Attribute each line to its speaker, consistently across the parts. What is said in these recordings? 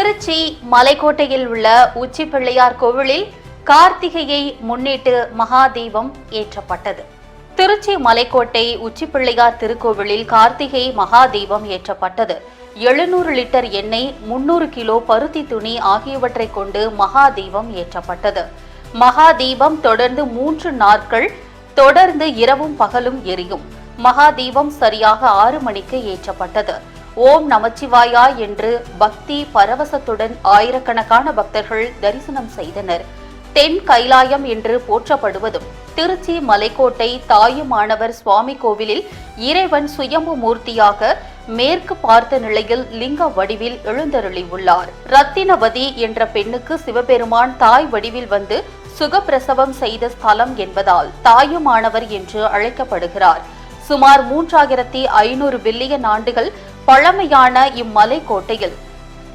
Speaker 1: திருச்சி மலைக்கோட்டையில் உள்ள உச்சி பிள்ளையார் கோவிலில் கார்த்திகையை முன்னிட்டு மகாதீபம் ஏற்றப்பட்டது. திருச்சி மலைக்கோட்டை உச்சி பிள்ளையார் திருக்கோவிலில் கார்த்திகை மகாதீபம் ஏற்றப்பட்டது. எழுநூறு லிட்டர் எண்ணெய் முன்னூறு கிலோ பருத்தி துணி ஆகியவற்றை கொண்டு மகாதீபம் ஏற்றப்பட்டது. மகாதீபம் தொடர்ந்து மூன்று நாட்கள் தொடர்ந்து இரவும் பகலும் எரியும். மகாதீபம் சரியாக ஆறு மணிக்கு ஏற்றப்பட்டது. ஓம் நமச்சிவாயா என்று பக்தி பரவசத்துடன் ஆயிரக்கணக்கான பக்தர்கள் தரிசனம் செய்தனர். தென் கைலாயம் என்று போற்றப்படுவதும் திருச்சி மலைக்கோட்டை தாயுமானவர் சுவாமி கோவிலில் இறைவன் சுயம்பு மூர்த்தியாக மேற்கு பார்த்த நிலையில் லிங்க வடிவில் எழுந்தருளியுள்ளார். ரத்தினவதி என்ற பெண்ணுக்கு சிவபெருமான் தாய் வடிவில் வந்து சுகப்பிரசவம் செய்த ஸ்தலம் என்பதால் தாயுமானவர் என்று அழைக்கப்படுகிறார். சுமார் மூன்றாயிரத்தி ஐநூறு பில்லியன் ஆண்டுகள் பழமையான இம்மலை கோட்டையில்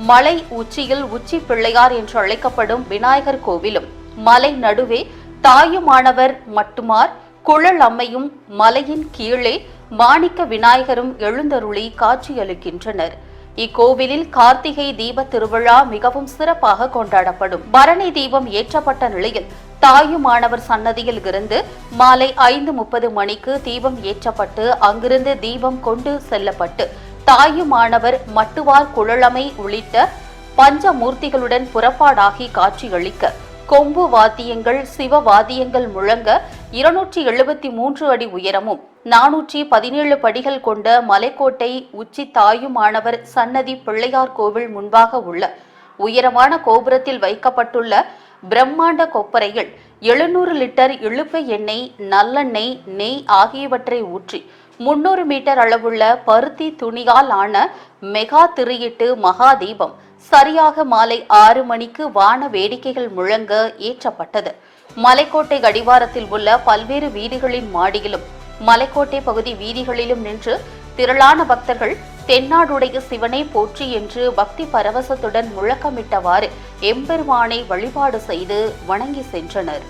Speaker 1: மலை உச்சியில் உச்சி பிள்ளையார் என்று அழைக்கப்படும் விநாயகர் கோவிலும் மலை நடுவே தாயுமானவர் மட்டுமார் குழல் அம்மையும் மலையின் கீழே மாணிக்க விநாயகரும் எழுந்தருளி காட்சியளிக்கின்றனர். இக்கோவிலில் கார்த்திகை தீப திருவிழா மிகவும் சிறப்பாக கொண்டாடப்படும். பரணி தீபம் ஏற்றப்பட்ட நிலையில் தாயுமானவர் சன்னதியில் இருந்து மாலை ஐந்து முப்பது மணிக்கு தீபம் ஏற்றப்பட்டு அங்கிருந்து தீபம் கொண்டு செல்லப்பட்டு தாயுமானவர் மட்டுவார் குழலமை உள்ளிட்ட பஞ்சமூர்த்திகளுடன் புறப்பாடாகி காட்சியளிக்க கொம்பு வாத்தியங்கள் சிவ வாத்தியங்கள் முழங்க இருநூற்றி எழுபத்தி மூன்று அடி உயரமும் நானூற்றி பதினேழு படிகள் கொண்ட மலைக்கோட்டை உச்சி தாயுமானவர் சன்னதி பிள்ளையார் கோவில் முன்பாக உள்ள உயரமான கோபுரத்தில் வைக்கப்பட்டுள்ள பிரம்மாண்ட கொப்பரையில் எழுநூறு லிட்டர் இழுப்பை எண்ணெய் நல்லெண்ணெய் நெய் ஆகியவற்றை ஊற்றி முன்னூறு மீட்டர் அளவுள்ள பருத்தி துணியால் ஆன மெகா திரியிட்டு மகாதீபம் சரியாக மாலை ஆறு மணிக்கு வான வேடிக்கைகள் முழங்க ஏற்றப்பட்டது. மலைக்கோட்டை அடிவாரத்தில் உள்ள பல்வேறு வீடுகளின் மாடியிலும் மலைக்கோட்டை பகுதி வீதிகளிலும் நின்று திரளான பக்தர்கள் தென்னாடுடைய சிவனை போற்றி என்று பக்தி பரவசத்துடன் முழக்கமிட்டவாறு எம்பெருமானை வழிபாடு செய்து வணங்கி சென்றனர்.